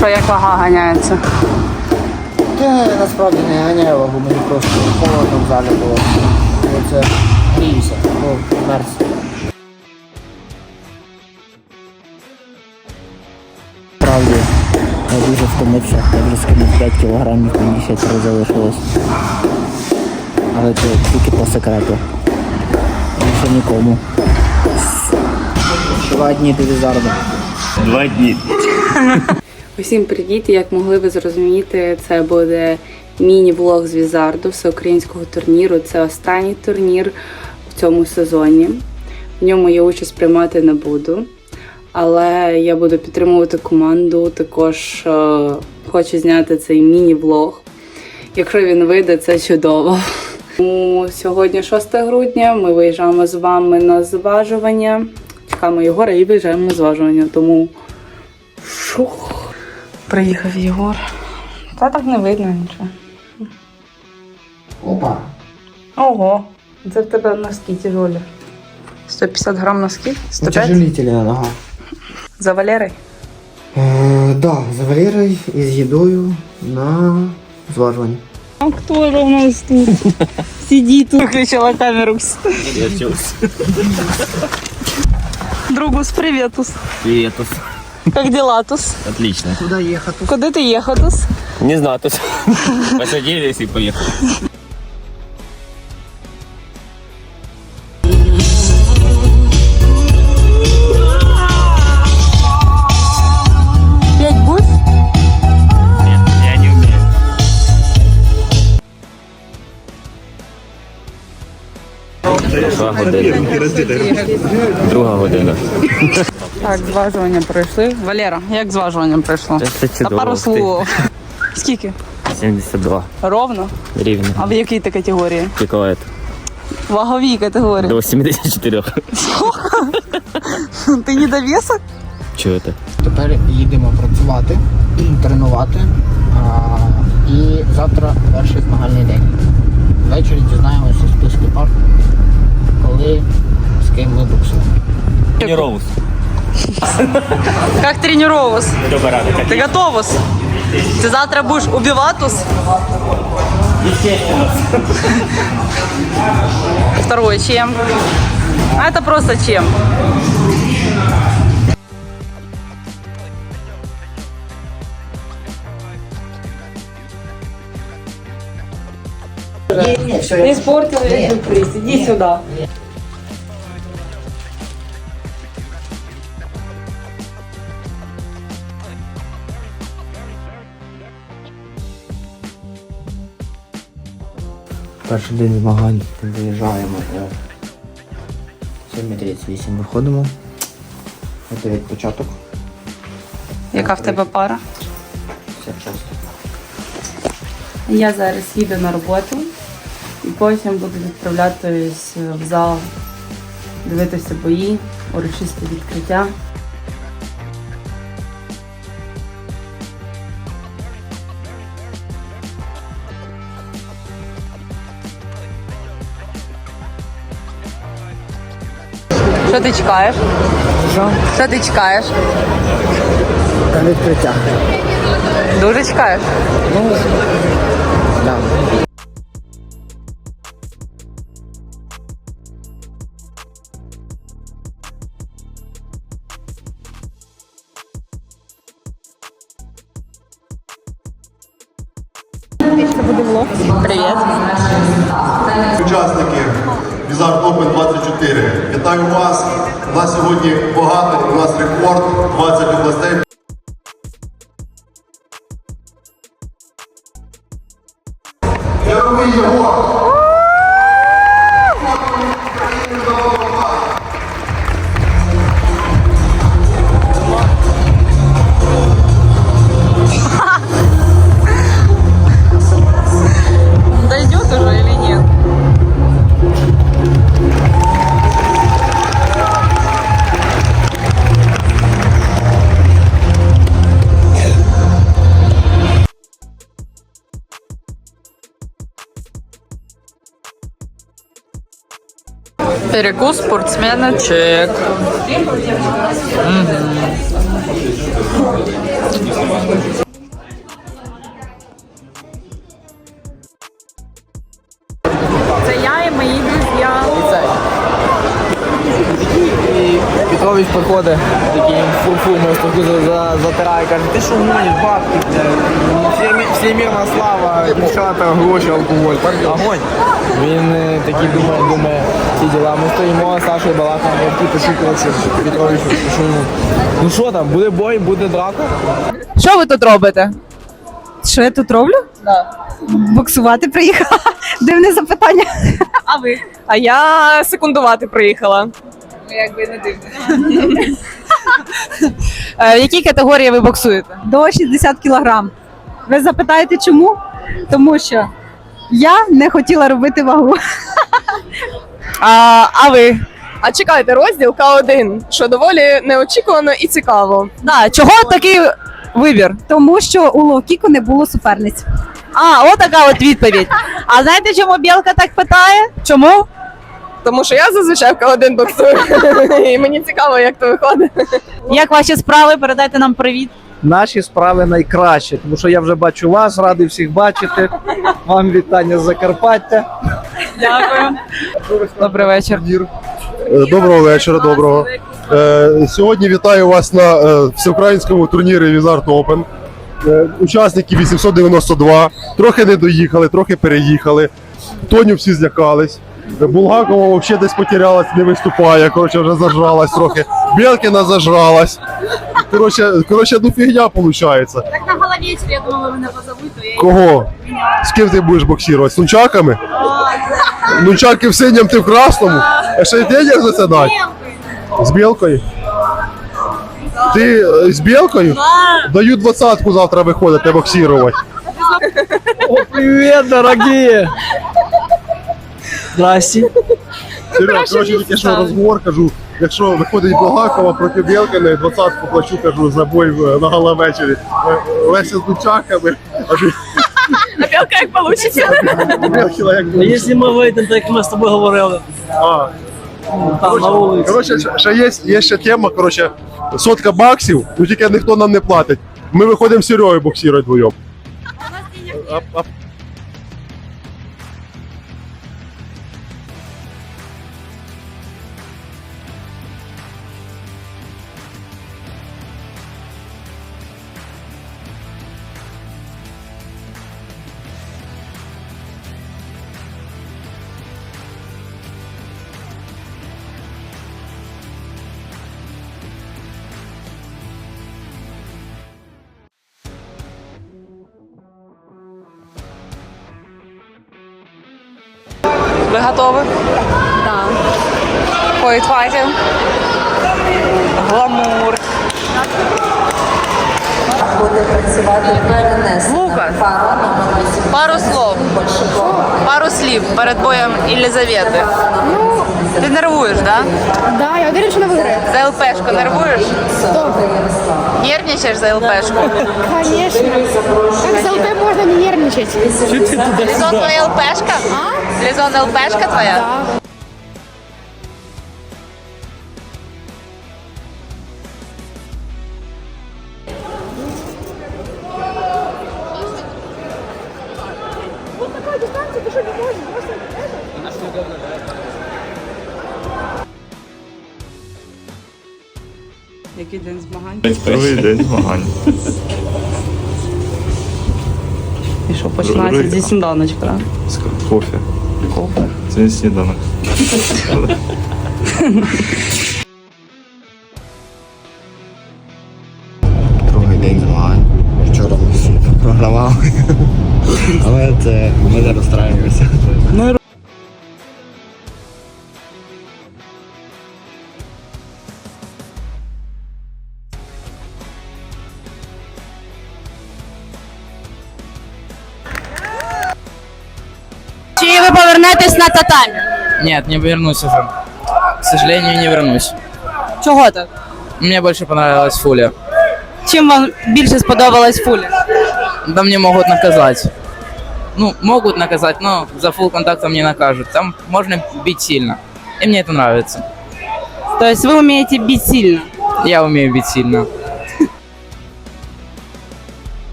Що як вага ганяється? Та насправді не ганяю вагу, мені просто холодно в залі було. Я це гріюся, ну, мерз. Справді, я дуже втомився, я вже скинув 5 кілограмів, мені ще 3 залишилось. Але це тільки по секрету. Більше нікому. Два дні візарду. Два дні. Усім привіт! Як могли ви зрозуміти, це буде міні-влог з Візарду всеукраїнського турніру. Це останній турнір в цьому сезоні. В ньому я участь приймати не буду. Але я буду підтримувати команду. Також е, хочу зняти цей міні-влог. Якщо він вийде, це чудово. Тому Сьогодні 6 грудня. Ми виїжджаємо з вами на зважування. Чекаємо Єгора і виїжджаємо на зважування. Тому шух. Приїхав Єгор. Та так не видно нічого. Опа. Ого, це в тебе носки тяжолі. 150 грам носки? 105? Утяжелителі на ногах. За Валерой? Е, да, за Валерою і з їдою на зважування. А кто же у нас тут? Сидит, выключила камеру. Я чувствую. Другус, приветус. Привет. Как дела тус? Отлично. Куди їхати? Куди ти їхав тус? Не знаю, тут посадились и поехали. П'ять бус? Нет, я не умею. Друга година. Так, зважування пройшли. Валера, як зважування пройшло? Це чудово. пару слов. Скільки? 72 Ровно? рівня. А в якій ти категорії? Піковет. Ваговій категорії. До 74. Ти не довісок? Чого це? Тепер їдемо працювати, тренувати. А, і завтра перший змагальний день. Ввечері дізнаємося списки пар, коли з ким ми боксуємо. Тренировус. Как тренировалась? Ты готовус? Ты завтра будешь убиватус? Второе чем? А это просто чем? Ты испортил весь сюрприз. Иди сюда. Перший день змагань виїжджаємо. о 7.38 виходимо. Це від початок. Яка в тебе пара? Все часто. Я зараз їду на роботу і потім буду відправлятись в зал, дивитися бої, урочисте відкриття. Що ти чекаєш? Що? Що ти чекаєш? Та відкриття. Дуже чекаєш? Ну, да. Сьогодні багато, у нас рекорд 20 областей. Я Єгор. Дойдет перекус спортсмена чек. Це я і мої друзі. Петрович підходить, за- затирає, каже, ти що гониш, бабки, всемірна слава, дівчата, гроші, алкоголь, огонь. Він е, такий думає, думає, ці діла. Ми стоїмо, з Сашою балакаємо, я пишу, коротше, Петровичу, пишу йому, ну що там, буде бой, буде драка? Що ви тут робите? Що я тут роблю? Боксувати приїхала. Дивне запитання. А ви? А я секундувати приїхала. Ну, якби не дивно. В якій категорії ви боксуєте? До 60 кілограм. Ви запитаєте чому? Тому що я не хотіла робити вагу. А, а ви? А чекайте, розділ К1, що доволі неочікувано і цікаво. Да, чого такий вибір? Тому що у Ловкіку не було суперниць. А, от така от відповідь. А знаєте, чому Білка так питає? Чому? Тому що я зазвичай в К1 боксую. І мені цікаво, як то виходить. Як ваші справи? Передайте нам привіт. Наші справи найкращі, тому що я вже бачу вас, радий всіх бачити. Вам вітання з Закарпаття. Дякую. Добрий вечір. Е, Доброго вечора, доброго. Е, Сьогодні вітаю вас на е, всеукраїнському турнірі Візарт Open. Е, Учасники 892. Трохи не доїхали, трохи переїхали. Тоню всі злякались. Булгакова взагалі десь потерялась, не виступає. Коротше, вже зажралась трохи. Білкіна зажралась. Коротше, коротше, ну фігня виходить. Так на голові, я думала, мене позовуть, то я Кого? З ким ти будеш боксувати? З нунчаками? Нунчаки в синьому, ти в красному? А ще й денег за це дати? З білкою? Ти е, з білкою? Даю двадцятку завтра виходити боксувати. О, привіт, дорогі! Здрасте. Серйозно, коротше, тільки що розговор кажу. Якщо виходить Булгакова проти Білкиної, двадцятку плачу, кажу, за бой на галавечері. Е, Леся з нунчаками, а білка як вийде? А якщо ми вийдемо, так як ми з тобою говорили, А, там на вулиці. Коротше, ще- є, є ще тема, коротше, сотка баксів, ну тільки ніхто нам не платить. Ми виходимо з Серегою боксувати вдвоєм. А, а, Ви готові? Так. Поет файтинг. Гламур. Буде працювати перенесення Лука. пара номер 18 Пару слов. Большакова. Пару слів перед боєм Єлизавети. Ну, ти нервуєш, да? Да, я уверен, что она выиграет. За ЛПшку нервуєш? Нервничаєш за ЛПшку? Конечно. Как за ЛП можно не нервничать? Лізон твоя ЛПшка? Лізон ЛПшка твоя? Який день змагань? Другий день змагань. І що, починається Другий, зі сніданочка, так? З кофе. Кофе. Це не сніданок. Другий день змагань. Вчора ми всі програвали. Але це ми не розстраюємося. Ви повернетесь на татамі? Нет, не вернусь уже. К сожалению, не вернусь. Чого так? Мне больше понравилась Фуля. Чим вам більше сподобалась фуля? Да мне могут наказать. Ну, могут наказать, но за фул контактом не накажут. Там можно бить сильно. И мне это нравится. То есть вы умеете бить сильно? Я умею бить сильно.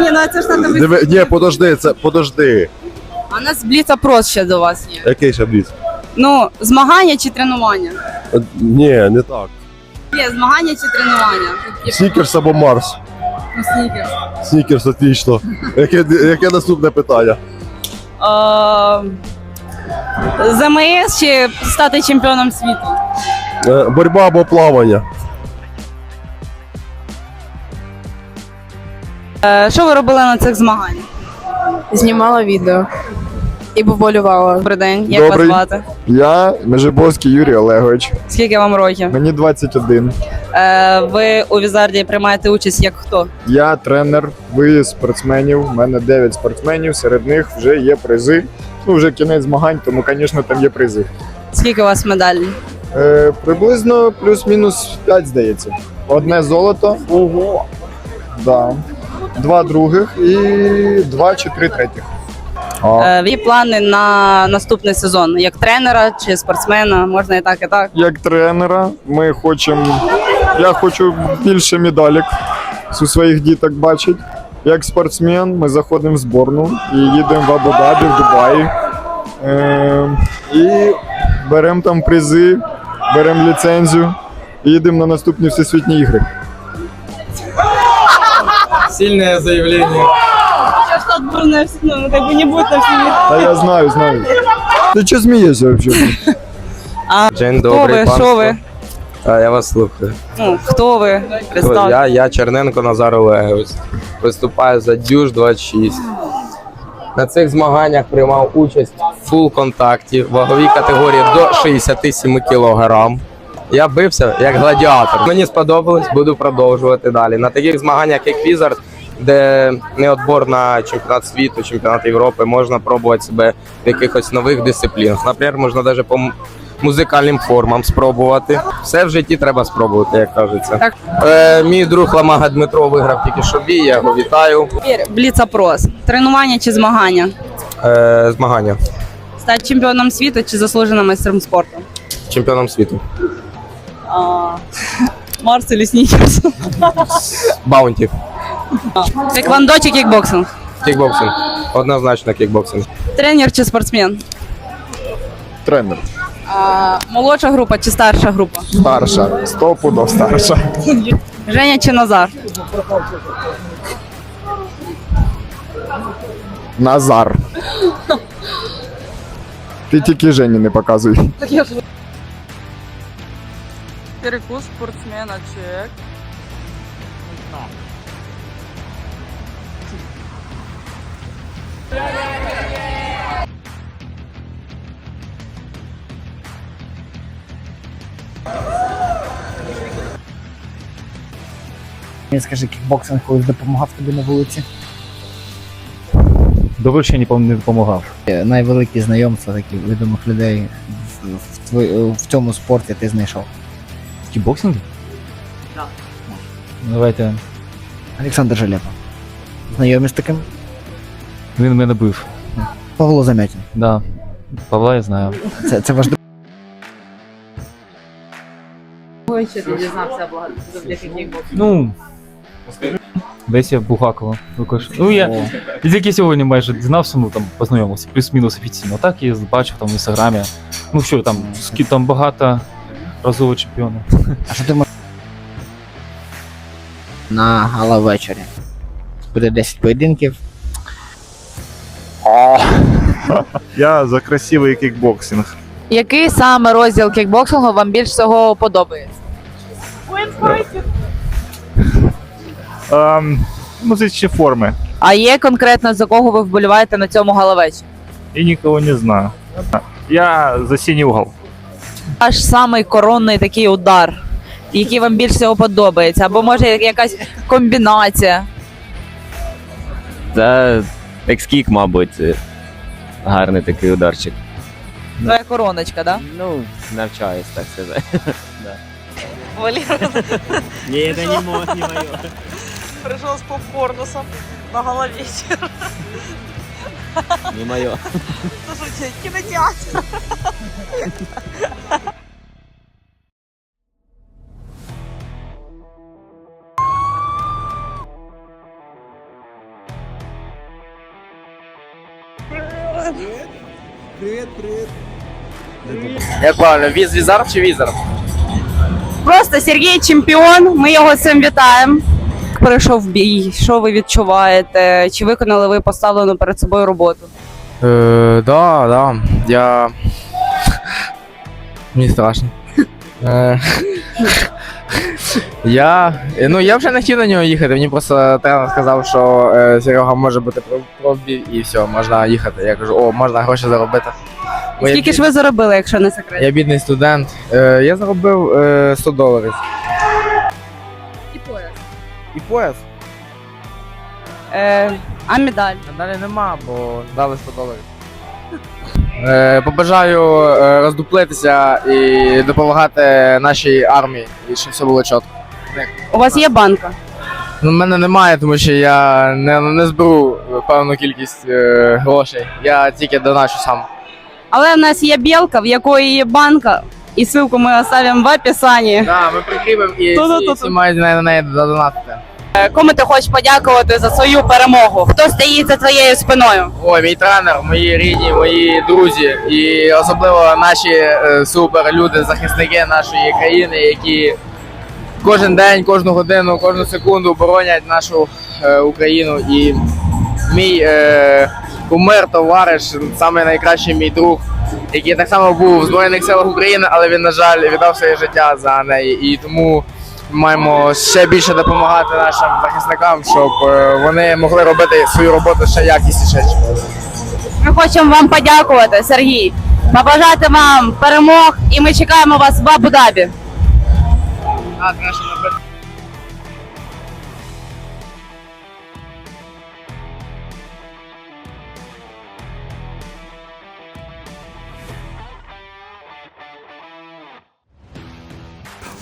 Ні, ну це ж надо Диви, ні, подожди, це подожди. А у нас бліц-опрос ще до вас є. Який ще бліц? Ну, змагання чи тренування? Е, Ні, не так. Є змагання чи тренування? Снікерс або Марс. Ну, снікерс. Снікерс, отлично. Яке, яке наступне питання? Е, ЗМС чи стати чемпіоном світу? Е, Боротьба або плавання. Е, Що ви робили на цих змаганнях? Знімала відео і поболювала. Добрий день, як Добрий. вас звати? Я Межиборський Юрій Олегович. Скільки вам років? Мені 21. Е, ви у Візарді приймаєте участь як хто? Я тренер виїзд спортсменів. У мене 9 спортсменів, серед них вже є призи. Ну, вже кінець змагань, тому, звісно, там є призи. Скільки у вас медалей? Е, приблизно плюс-мінус 5, здається. Одне золото. Ого. Да. Два других і два чи три третіх. А. Е, які плани на наступний сезон? Як тренера чи спортсмена? Можна і так, і так. Як тренера, ми хочемо. Я хочу більше медалік у своїх діток бачити. Як спортсмен, ми заходимо в зборну і їдемо в Абу-Дабі, в Дубаї. Е, і беремо там призи, беремо ліцензію і їдемо на наступні всесвітні ігри. Сильное заявление. Сейчас отборная, ну, как бы не будет на всем Та я знаю, знаю. Ти чого смієшся взагалі? День Хто ви, що ви? А, я вас слухаю. Ну, хто ви? Представте. Я, я Черненко Назар Олегович. Виступаю за Дюж 26. На цих змаганнях приймав участь в фул контакті ваговій категорії до 67 кг. Я бився як гладіатор. Мені сподобалось, буду продовжувати далі. На таких змаганнях, як Візард, де не отбор на чемпіонат світу, чемпіонат Європи, можна пробувати себе в якихось нових дисциплінах. Наприклад, можна навіть по музикальним формам спробувати. Все в житті треба спробувати, як кажеться. Так. Е, мій друг Ламага Дмитро виграв тільки що бій, я його вітаю. Бліц-опрос. Тренування чи змагання? Е, змагання Стати чемпіоном світу чи заслуженим майстром спорту? чемпіоном світу. Марс или снікерс? Баунті. Теквандо чи кікбоксинг? Кікбоксинг. Однозначно кікбоксинг. Тренер чи спортсмен? Тренер. А, молодша група чи старша група? Старша. Сто пудов старша. Женя чи Назар? Назар. Ти тільки Жені не показуй. Перекус спортсмена чек. Мені скажи, кікбоксинг колись допомагав тобі на вулиці? Добре, що я не допомагав. Е, Найвеликі знайомства таких відомих людей в, в, в цьому спорті ти знайшов. Кікбоксинг? Так. Давайте. Олександр Жалепа. Знайомі з таким? Він мене бив. Павло Замятін. Да. Павла я знаю. Це, це ваш друг? Ще ти дізнався завдяки кікбоксингу. Ну. Десь я в Бугаково. Викош... Ну я тільки сьогодні майже дізнався, ну там познайомився, плюс-мінус офіційно. Так я бачив там в інстаграмі. Ну що там, скі- там багато разового чемпіона. А що ти можеш? На гала вечорі. Буде 10 поєдинків. Я за красивий кікбоксинг. Який саме розділ кікбоксингу вам більш всього подобається? Ем, музичні форми. А є конкретно за кого ви вболіваєте на цьому галавечі? І нікого не знаю. Я за синій угол. Ваш самий коронний такий удар, який вам більш всього подобається, або може якась комбінація. Це екскік, мабуть, гарний такий ударчик. Твоя короночка, да? Ну, навчаюсь, так сказати. Валера Ні, це не мог, не моє. прийшов з попкорнусом на голові. Не моє. Кінотеатр. Як правильно, віз візар чи візар? Просто Сергій чемпіон. Ми його цим вітаємо. Пройшов бій. Що ви відчуваєте? Чи виконали ви поставлену перед собою роботу? Е, да, да. Я. Мені страшно. Е, Я. Ну я вже не хотів на нього їхати. Мені просто тренер сказав, що е, Серега може бути про- пробій і все, можна їхати. Я кажу, о, можна гроші заробити. Бо я Скільки ж ви заробили, якщо не секрет? Я бідний студент. Е, я заробив е, 100 доларів. І пояс. Е, а медаль? Далі нема, бо дали 100 доларів. Е, побажаю е, роздуплитися і допомагати нашій армії, і щоб все було чітко. У вас є банка? Ну, в мене немає, тому що я не, не зберу певну кількість е, грошей. Я тільки доначу сам. Але в нас є білка, в якої є банка, і ссылку ми оставимо в описанні. Так, ми прикріпимо і Ту-ту-ту-ту. всі, всі мають на неї донатити. Е, Кому ти хочеш подякувати за свою перемогу? Хто стоїть за твоєю спиною? Ой, мій тренер, мої рідні, мої друзі, і особливо наші е, супер люди, захисники нашої країни, які кожен день, кожну годину, кожну секунду боронять нашу е, Україну. І мій е, кумир, товариш, самий найкращий мій друг, який так само був в Збройних силах України, але він, на жаль, віддав своє життя за неї. І тому маємо ще більше допомагати нашим захисникам, щоб е, вони могли робити свою роботу ще якісніше. Ми хочемо вам подякувати, Сергій. Побажати вам перемог, і ми чекаємо вас в Абу-Дабі.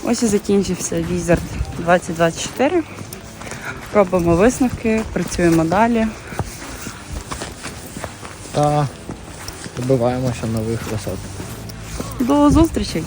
Ось і закінчився візер 2024. Робимо висновки, працюємо далі. Та добиваємося нових висот. До зустрічей!